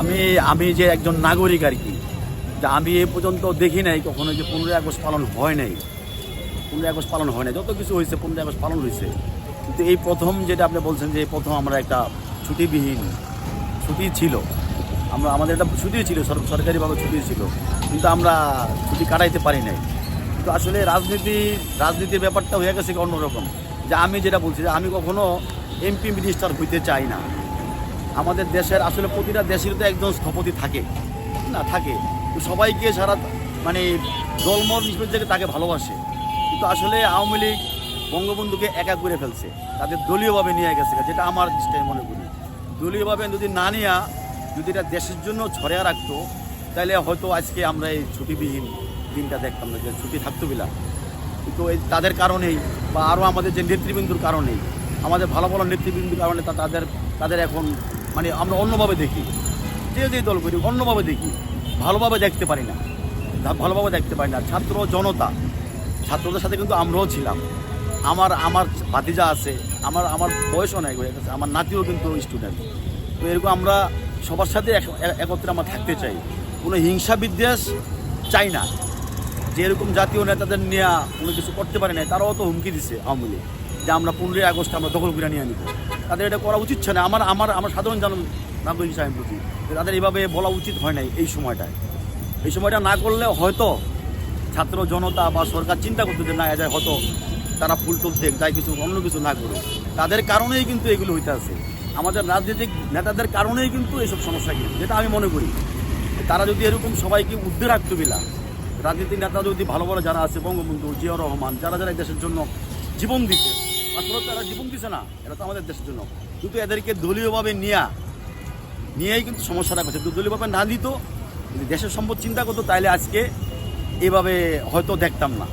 আমি আমি যে একজন নাগরিক আর কি আমি এ পর্যন্ত দেখি নাই কখনো যে পনেরোই আগস্ট পালন হয় নাই। পনেরোই আগস্ট পালন হয় নাই। যত কিছু হয়েছে, পনেরোই আগস্ট পালন হয়েছে। কিন্তু এই প্রথম যেটা আপনি বলছেন যে প্রথম আমরা একটা ছুটিবিহীন ছুটি ছিল। আমরা, আমাদের একটা ছুটি ছিল সরকারিভাবে ছুটি ছিল। কিন্তু আমরা ছুটি কাটাইতে পারি নাই। কিন্তু আসলে রাজনীতি, রাজনীতির ব্যাপারটা হয়ে গেছে অন্যরকম। যে আমি যেটা বলছি যে আমি কখনো এমপি মিনিস্টার হইতে চাই না। আমাদের দেশের আসলে প্রতিটা দেশের তো একজন স্থপতি থাকে। না, থাকে। সবাইকে সারা মানে দলমত থেকে তাকে ভালোবাসে। কিন্তু আসলে আওয়ামী লীগ বঙ্গবন্ধুকে একা করে ফেলছে। তাদের দলীয়ভাবে নিয়ে গেছে, যেটা আমার দৃষ্টিতে মনে করি। দলীয়ভাবে যদি না নিয়ে, যদি এটা দেশের জন্য ছড়িয়ে রাখতো, তাহলে হয়তো আজকে আমরা এই ছুটিবিহীন দিনটা দেখতাম না, যে ছুটি থাকতো বিলা কিন্তু এই তাদের কারণেই বা আরও আমাদের যে নেতৃবৃন্দুর কারণেই, আমাদের ভালো ভালো নেতৃবৃন্দুর কারণে তাদের তাদের এখন মানে আমরা অন্যভাবে দেখি। যে যে দল করি, অন্যভাবে দেখি। ভালোভাবে দেখতে পারি না। ভালোভাবে দেখতে পারি না। ছাত্র জনতা, ছাত্রদের সাথে কিন্তু আমরাও ছিলাম। আমার আমার ভাতিজা আছে, আমার আমার বয়স অনেক হয়ে গেছে। আমার নাতিও কিন্তু স্টুডেন্ট তো এরকম আমরা সবার সাথে এক- এক- একত্রে আমরা থাকতে চাই। কোনো হিংসা বিদ্বেষ চাই না। যে এরকম জাতীয় নেতাদের নিয়ে কোনো কিছু করতে পারে নাই, তারাও তো হুমকি দিছে আওয়ামী লীগ। যে আমরা পনেরোই আগস্ট আমরা দখল করে নিয়ে নিব তাদের এটা করা উচিত ছিল আমার আমার আমার সাধারণ জন নাগরিক হিসাবে প্রতি তাদের এইভাবে বলা উচিত হয় নাই এই সময়টায়। এই সময়টা না করলে হয়তো ছাত্র জনতা বা সরকার চিন্তা করতো যে না এদের হয়তো তারা ফুল তুলতে যাই কিছু অন্য কিছু না করে তাদের কারণেই কিন্তু এগুলো হইতে আছে। আমাদের রাজনৈতিক নেতাদের কারণেই কিন্তু এইসব সমস্যা কিন্তু যেটা আমি মনে করি। তারা যদি এরকম সবাইকে উদ্ধার রাখতো বিলা রাজনীতির নেতা যদি ভালো ভালো যারা আছে, বঙ্গবন্ধু জিয়াউর রহমান, যারা যারা দেশের জন্য জীবন দিচ্ছে আসলে তো এরা জীবন দিছে না, এটা তো আমাদের দেশের জন্য। কিন্তু এদেরকে দলীয়ভাবে নিয়া, নিয়েই কিন্তু সমস্যাটা করছে। তো দলীয়ভাবে না দিত দেশের সম্পদ চিন্তা করতো তাইলে আজকে এভাবে হয়তো দেখতাম না।